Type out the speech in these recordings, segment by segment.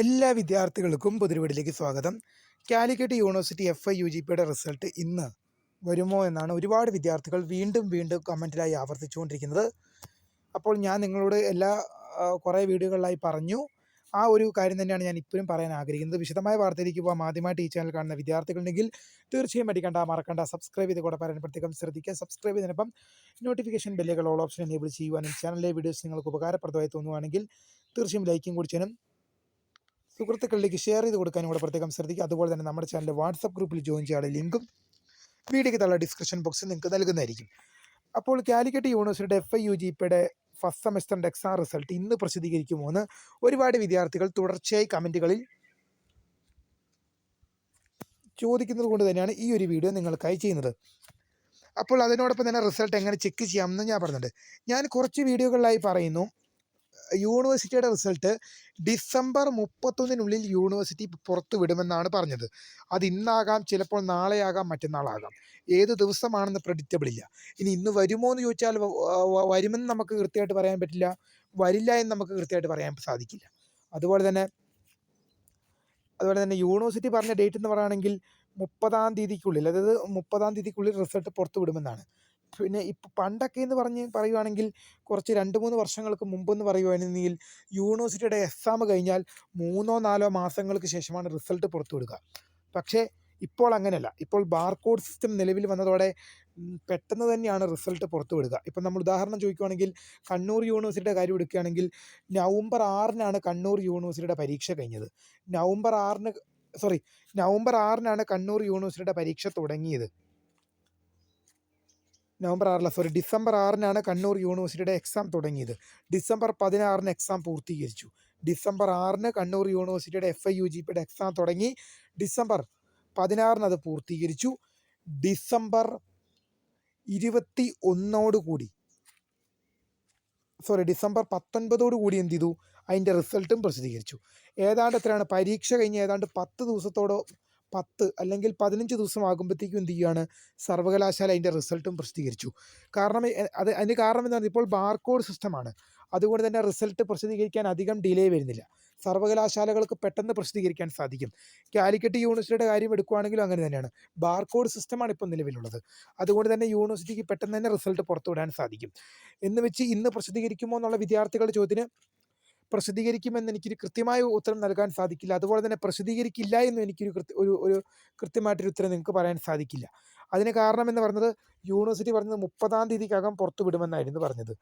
എല്ലാ വിദ്യാർത്ഥികൾക്കും പുതിരുവീടിലേക്ക് സ്വാഗതം. Calicut university F I U G പിയുടെ റിസൾട്ട് ഇന്ന് വരുമോ എന്നാണ് ഒരുപാട് വിദ്യാർത്ഥികൾ വീണ്ടും വീണ്ടും കമന്റിലായി ആവർത്തിച്ചുകൊണ്ടിരിക്കുന്നത്. അപ്പോൾ ഞാൻ നിങ്ങളോട് എല്ലാ കുറേ വീഡിയോകളിലായി പറഞ്ഞു. ആ ഒരു കാര്യം തന്നെയാണ് ഞാൻ ഇപ്പോഴും പറയാൻ ആഗ്രഹിക്കുന്നത്. വിശദമായ വാർത്തയിലേക്ക് പോകാം ആദ്യമായിട്ട് ഈ ചാനൽ കാണുന്ന വിദ്യാർത്ഥികളുണ്ടെങ്കിൽ തീർച്ചയായും അടിക്കണ്ട മറക്കണ്ട. സബ്സ്ക്രൈബ് ചെയ്ത് കൂടെ പറയാൻ പ്രത്യേകം ശ്രദ്ധിക്കുക സബ്സ്ക്രൈബ് ചെയ്തതിനൊപ്പം നോട്ടിഫിക്കേഷൻ ബെല്ലുകൾ ഓൾ ഓപ്ഷൻ എനേബിൾ ചെയ്യുവാനും ചാനലിലെ വീഡിയോസ് നിങ്ങൾക്ക് ഉപകാരപ്രദമായി തോന്നുവാണെങ്കിൽ തീർച്ചയായും ലൈക്കും കൂടി സുഹൃത്തുക്കളിലേക്ക് ഷെയർ ചെയ്ത് കൊടുക്കാനും കൂടെ പ്രത്യേകം ശ്രദ്ധിക്കുക. അതുപോലെ തന്നെ നമ്മുടെ ചാനൽ വാട്സപ്പ് ഗ്രൂപ്പിൽ ജോയിൻ ചെയ്യാനുള്ള ലിങ്കും വീഡിയോയ്ക്ക് തള്ള ഡിസ്ക്രിപ്ഷൻ ബോക്സിൽ നിങ്ങൾക്ക് നൽകുന്നതായിരിക്കും. അപ്പോൾ കാലിക്കറ്റ് യൂണിവേഴ്സിറ്റിയുടെ എഫ് ഐ യു ജി പിയുടെ ഫസ്റ്റ് സെമസ്റ്ററിന്റെ എക്സാം റിസൾട്ട് ഇന്ന് പ്രസിദ്ധീകരിക്കുമോ എന്ന് ഒരുപാട് വിദ്യാർത്ഥികൾ തുടർച്ചയായി കമന്റുകളിൽ ചോദിക്കുന്നത് കൊണ്ട് തന്നെയാണ് ഈ ഒരു വീഡിയോ നിങ്ങൾക്കായി ചെയ്യുന്നത്. അപ്പോൾ അതിനോടൊപ്പം തന്നെ റിസൾട്ട് എങ്ങനെ ചെക്ക് ചെയ്യാമെന്ന് ഞാൻ പറഞ്ഞിട്ടുണ്ട്. ഞാൻ കുറച്ച് വീഡിയോകളിലായി പറയുന്നു. യൂണിവേഴ്സിറ്റിയുടെ റിസൾട്ട് ഡിസംബർ മുപ്പത്തൊന്നിനുള്ളിൽ യൂണിവേഴ്സിറ്റി പുറത്തു വിടുമെന്നാണ് പറഞ്ഞത്. അത് ഇന്നാകാം ചിലപ്പോൾ നാളെയാകാം മറ്റന്നാളാകാം. ഏത് ദിവസമാണെന്ന് പ്രഡിക്റ്റബിൾ ഇല്ല. ഇനി ഇന്ന് വരുമോ എന്ന് ചോദിച്ചാൽ വരുമെന്ന് നമുക്ക് കൃത്യമായിട്ട് പറയാൻ പറ്റില്ല. വരില്ല എന്ന് നമുക്ക് കൃത്യമായിട്ട് പറയാൻ സാധിക്കില്ല. അതുപോലെ തന്നെ അതുപോലെ തന്നെ യൂണിവേഴ്സിറ്റി പറഞ്ഞ ഡേറ്റ് എന്ന് പറയുകയാണെങ്കിൽ മുപ്പതാം തീയതിക്കുള്ളിൽ അതായത് മുപ്പതാം തീയതിക്കുള്ളിൽ റിസൾട്ട് പുറത്തു വിടുമെന്നാണ്. പിന്നെ ഇപ്പം പണ്ടൊക്കെ എന്ന് പറഞ്ഞ് പറയുവാണെങ്കിൽ കുറച്ച് രണ്ട് മൂന്ന് വർഷങ്ങൾക്ക് മുമ്പെന്ന് പറയുവാണെങ്കിൽ യൂണിവേഴ്സിറ്റിയുടെ എക്സാം കഴിഞ്ഞാൽ മൂന്നോ നാലോ മാസങ്ങൾക്ക് ശേഷമാണ് റിസൾട്ട് പുറത്തു വിടുക. പക്ഷേ ഇപ്പോൾ അങ്ങനെയല്ല. ഇപ്പോൾ ബാർകോഡ് സിസ്റ്റം നിലവിൽ വന്നതോടെ പെട്ടെന്ന് തന്നെയാണ് റിസൾട്ട് പുറത്തു വിടുക. ഇപ്പം നമ്മൾ ഉദാഹരണം ചോദിക്കുകയാണെങ്കിൽ കണ്ണൂർ യൂണിവേഴ്സിറ്റിയുടെ കാര്യം എടുക്കുകയാണെങ്കിൽ നവംബർ ആറിനാണ് കണ്ണൂർ യൂണിവേഴ്സിറ്റിയുടെ പരീക്ഷ കഴിഞ്ഞത്. നവംബർ ആറിന് സോറി നവംബർ ആറിനാണ് കണ്ണൂർ യൂണിവേഴ്സിറ്റിയുടെ പരീക്ഷ തുടങ്ങിയത്. നവംബർ ആറില്ല സോറി ഡിസംബർ ആറിനാണ് കണ്ണൂർ യൂണിവേഴ്സിറ്റിയുടെ എക്സാം തുടങ്ങിയത്. ഡിസംബർ പതിനാറിന് എക്സാം പൂർത്തീകരിച്ചു. ഡിസംബർ ആറിന് Kannur university F I U G പിയുടെ എക്സാം തുടങ്ങി. ഡിസംബർ പതിനാറിന് അത് പൂർത്തീകരിച്ചു. ഡിസംബർ ഇരുപത്തി ഒന്നോട് കൂടി സോറി ഡിസംബർ കൂടി എന്ത് ചെയ്തു? അതിന്റെ റിസൾട്ടും പ്രസിദ്ധീകരിച്ചു. ഏതാണ്ട് എത്രയാണ്? പരീക്ഷ കഴിഞ്ഞ് ഏതാണ്ട് പത്ത് ദിവസത്തോടോ പത്ത് അല്ലെങ്കിൽ പതിനഞ്ച് ദിവസം ആകുമ്പോഴത്തേക്കും എന്ത് ചെയ്യുകയാണ് സർവകലാശാല അതിന്റെ റിസൾട്ടും പ്രസിദ്ധീകരിച്ചു. കാരണം അത് അതിന് കാരണം പറഞ്ഞാൽ ഇപ്പോൾ ബാർകോഡ് സിസ്റ്റമാണ്. അതുകൊണ്ട് തന്നെ റിസൾട്ട് പ്രസിദ്ധീകരിക്കാൻ അധികം ഡിലേ വരുന്നില്ല. സർവകലാശാലകൾക്ക് പെട്ടെന്ന് പ്രസിദ്ധീകരിക്കാൻ സാധിക്കും. കാലിക്കറ്റ് യൂണിവേഴ്സിറ്റിയുടെ കാര്യം എടുക്കുകയാണെങ്കിലും അങ്ങനെ തന്നെയാണ്. ബാർകോഡ് സിസ്റ്റമാണ് ഇപ്പോൾ നിലവിലുള്ളത്. അതുകൊണ്ട് തന്നെ യൂണിവേഴ്സിറ്റിക്ക് പെട്ടെന്ന് തന്നെ റിസൾട്ട് പുറത്തുവിടാൻ സാധിക്കും. എന്ന് വെച്ച് ഇന്ന് പ്രസിദ്ധീകരിക്കുമോ എന്നുള്ള വിദ്യാർത്ഥികളുടെ ചോദ്യത്തിന് പ്രസിദ്ധീകരിക്കുമെന്ന് എനിക്കൊരു കൃത്യമായ ഉത്തരം നൽകാൻ സാധിക്കില്ല. അതുപോലെ തന്നെ പ്രസിദ്ധീകരിക്കില്ല എന്ന് എനിക്കൊരു കൃത്യ ഒരു ഒരു കൃത്യമായിട്ടൊരു ഉത്തരം നിങ്ങൾക്ക് പറയാൻ സാധിക്കില്ല. അതിന് കാരണം എന്ന് പറഞ്ഞത് യൂണിവേഴ്സിറ്റി പറഞ്ഞത് മുപ്പതാം തീയതിക്കകം പുറത്തു വിടുമെന്നായിരുന്നു പറഞ്ഞത്.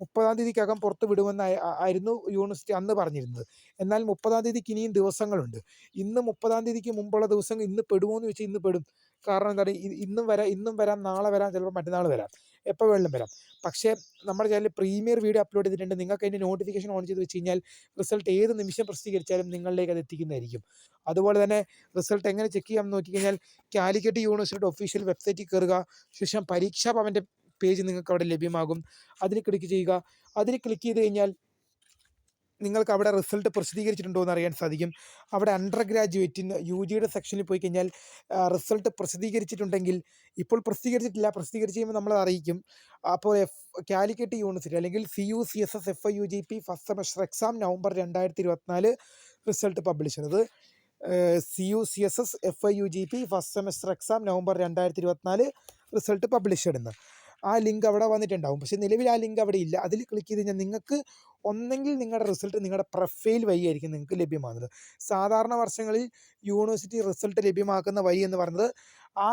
മുപ്പതാം തീയതിക്കകം പുറത്തു വിടുമെന്ന് ആയിരുന്നു യൂണിവേഴ്സിറ്റി അന്ന് പറഞ്ഞിരുന്നത്. എന്നാൽ മുപ്പതാം തീയതിക്ക് ഇനിയും ദിവസങ്ങളുണ്ട്. ഇന്ന് മുപ്പതാം തീയതിക്ക് മുമ്പുള്ള ദിവസങ്ങൾ ഇന്ന് പെടുമോ എന്ന് ചോദിച്ചാൽ ഇന്ന് പെടും. കാരണം എന്താണ്? ഇന്നും വരാം ഇന്നും വരാം നാളെ വരാം ചിലപ്പോൾ മറ്റന്നാൾ വരാം. എപ്പോൾ വേണമെങ്കിലും വരാം. പക്ഷേ നമ്മുടെ ചാനലിൽ പ്രീമിയർ വീഡിയോ അപ്ലോഡ് ചെയ്തിട്ടുണ്ട്. നിങ്ങൾക്ക് അതിന്റെ നോട്ടിഫിക്കേഷൻ ഓൺ ചെയ്ത് വെച്ച് കഴിഞ്ഞാൽ റിസൾട്ട് ഏത് നിമിഷം പ്രസിദ്ധീകരിച്ചാലും നിങ്ങളിലേക്ക് അത് എത്തിക്കുന്നതായിരിക്കും. അതുപോലെ തന്നെ റിസൾട്ട് എങ്ങനെ ചെക്ക് ചെയ്യാമെന്ന് നോക്കിക്കഴിഞ്ഞാൽ കാലിക്കറ്റ് യൂണിവേഴ്സിറ്റിയുടെ ഒഫീഷ്യൽ വെബ്സൈറ്റിൽ കയറുക. ശേഷം പരീക്ഷാ ഭവന്റെ പേജ് നിങ്ങൾക്ക് അവിടെ ലഭ്യമാകും. അതിൽ ക്ലിക്ക് ചെയ്യുക. അതിൽ ക്ലിക്ക് ചെയ്ത് കഴിഞ്ഞാൽ നിങ്ങൾക്ക് അവിടെ റിസൾട്ട് പ്രസിദ്ധീകരിച്ചിട്ടുണ്ടോ എന്ന് അറിയാൻ സാധിക്കും. അവിടെ അണ്ടർ ഗ്രാജുവേറ്റിന് യു ജിയുടെ സെക്ഷനിൽ പോയി കഴിഞ്ഞാൽ റിസൾട്ട് പ്രസിദ്ധീകരിച്ചിട്ടുണ്ടെങ്കിൽ ഇപ്പോൾ പ്രസിദ്ധീകരിച്ചിട്ടില്ല പ്രസിദ്ധീകരിച്ച് കഴിയുമ്പോൾ നമ്മൾ അറിയിക്കും. അപ്പോൾ എഫ് കാലിക്കറ്റ് യൂണിവേഴ്സിറ്റി അല്ലെങ്കിൽ C U C S S F I U G P first semester exam November രണ്ടായിരത്തി ഇരുപത്തിനാല് റിസൾട്ട് പബ്ലിഷ് ചെയ്തത് C U C S S F I U G P first semester exam November രണ്ടായിരത്തി ഇരുപത്തിനാല് result publish ചെയ്യുന്നത് ആ link അവിടെ വന്നിട്ടുണ്ടാവും. പക്ഷേ നിലവിൽ ആ ലിങ്ക് അവിടെ ഇല്ല. അതിൽ ക്ലിക്ക് ചെയ്ത് കഴിഞ്ഞാൽ നിങ്ങൾക്ക് ഒന്നെങ്കിൽ നിങ്ങളുടെ റിസൾട്ട് നിങ്ങളുടെ പ്രൊഫൈൽ വഴി ആയിരിക്കും നിങ്ങൾക്ക് ലഭ്യമാകുന്നത്. സാധാരണ വർഷങ്ങളിൽ യൂണിവേഴ്സിറ്റി റിസൾട്ട് ലഭ്യമാക്കുന്ന വഴി എന്ന് പറയുന്നത് ആ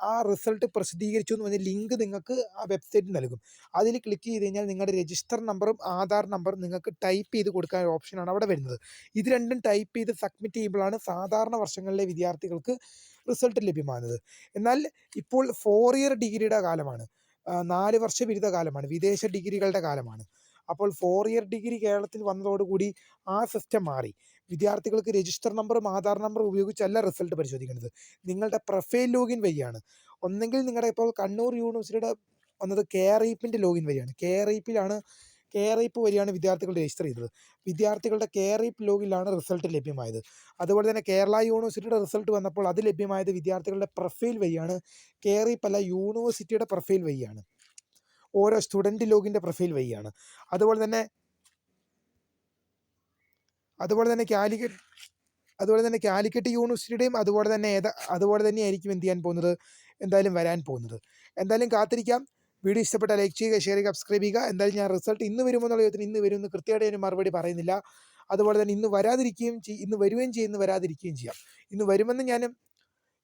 ആ റിസൾട്ട് പ്രസിദ്ധീകരിച്ചു എന്ന് പറഞ്ഞ ലിങ്ക് നിങ്ങൾക്ക് ആ വെബ്സൈറ്റിൽ നൽകും. അതിൽ ക്ലിക്ക് ചെയ്ത് കഴിഞ്ഞാൽ നിങ്ങളുടെ രജിസ്റ്റർ നമ്പറും ആധാർ നമ്പറും നിങ്ങൾക്ക് ടൈപ്പ് ചെയ്ത് കൊടുക്കാൻ ഓപ്ഷനാണ് അവിടെ വരുന്നത്. ഇത് രണ്ടും ടൈപ്പ് ചെയ്ത് സബ്മിറ്റ് ചെയ്യുമ്പോഴാണ് സാധാരണ വർഷങ്ങളിലെ വിദ്യാർത്ഥികൾക്ക് റിസൾട്ട് ലഭ്യമാകുന്നത്. എന്നാൽ ഇപ്പോൾ ഫോർ ഇയർ ഡിഗ്രിയുടെ കാലമാണ്. നാല് വർഷ ബിരുദ കാലമാണ്. വിദേശ ഡിഗ്രികളുടെ കാലമാണ്. അപ്പോൾ ഫോർ ഇയർ ഡിഗ്രി കേരളത്തിൽ വന്നതോടുകൂടി ആ സിസ്റ്റം മാറി. വിദ്യാർത്ഥികൾക്ക് രജിസ്റ്റർ നമ്പറും ആധാർ നമ്പറും ഉപയോഗിച്ചല്ല റിസൾട്ട് പരിശോധിക്കുന്നത്. നിങ്ങളുടെ പ്രൊഫൈൽ ലോഗിൻ വഴിയാണ്. ഒന്നെങ്കിൽ നിങ്ങളുടെ ഇപ്പോൾ കണ്ണൂർ യൂണിവേഴ്സിറ്റിയുടെ വന്നത് കെ ആർ ഐപ്പിന്റെ ലോഗിൻ വഴിയാണ്. കെ ആർ ഐപ്പിലാണ് കെ ആർ വഴിയാണ് വിദ്യാർത്ഥികൾ രജിസ്റ്റർ ചെയ്തത്. വിദ്യാർത്ഥികളുടെ കെ ആർ ലോഗിലാണ് റിസൾട്ട് ലഭ്യമായത്. അതുപോലെ തന്നെ കേരള യൂണിവേഴ്സിറ്റിയുടെ റിസൾട്ട് വന്നപ്പോൾ അത് ലഭ്യമായത് വിദ്യാർത്ഥികളുടെ പ്രൊഫൈൽ വഴിയാണ്. കെ ആർ അല്ല യൂണിവേഴ്സിറ്റിയുടെ പ്രൊഫൈൽ വഴിയാണ്. ഓരോ സ്റ്റുഡന്റ് ലോഗിന്റെ പ്രൊഫൈൽ വഴിയാണ്. അതുപോലെ തന്നെ അതുപോലെ തന്നെ കാലിക്കറ്റ് അതുപോലെ തന്നെ കാലിക്കറ്റ് യൂണിവേഴ്സിറ്റിയുടെയും അതുപോലെ തന്നെ ഏതാ അതുപോലെ തന്നെ ആയിരിക്കും എന്ത് ചെയ്യാൻ പോകുന്നത്? എന്തായാലും വരാൻ പോകുന്നത്. എന്തായാലും കാത്തിരിക്കാം. വീഡിയോ ഇഷ്ടപ്പെട്ട ലൈക്ക് ചെയ്യുക ഷെയർ ചെയ്യുക സബ്സ്ക്രൈബ് ചെയ്യുക. എന്തായാലും ഞാൻ റിസൾട്ട് ഇന്ന് വരുമോ എന്നുള്ള ചോദ്യത്തിന് ഇന്ന് വരുമെന്ന് കൃത്യമായിട്ട് ഞാൻ മറുപടി പറയുന്നില്ല. അതുപോലെ തന്നെ ഇന്ന് വരാതിരിക്കുകയും ചെയ്യും ഇന്ന് വരുകയും ചെയ്യുന്നു വരാതിരിക്കുകയും ചെയ്യാം. ഇന്ന് വരുമെന്ന് ഞാൻ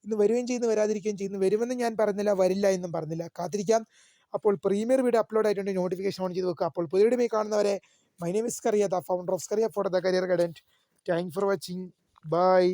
ഇന്ന് വരുകയും ചെയ്യുന്നു വരാതിരിക്കുകയും ചെയ്യുന്നു വരുമെന്ന് ഞാൻ പറഞ്ഞില്ല വരില്ല എന്നും പറഞ്ഞില്ല. കാത്തിരിക്കാം. അപ്പോൾ പ്രീമിയർ വീഡിയോ അപ്ലോഡ് ആയിട്ടുണ്ട് നോട്ടിഫിക്കേഷൻ ഓൺ ചെയ്ത് വെക്കുക. അപ്പോൾ പുതിയ കാണുന്നവരെ my name is Kariya the founder of Kariya for the career guidance thank for watching bye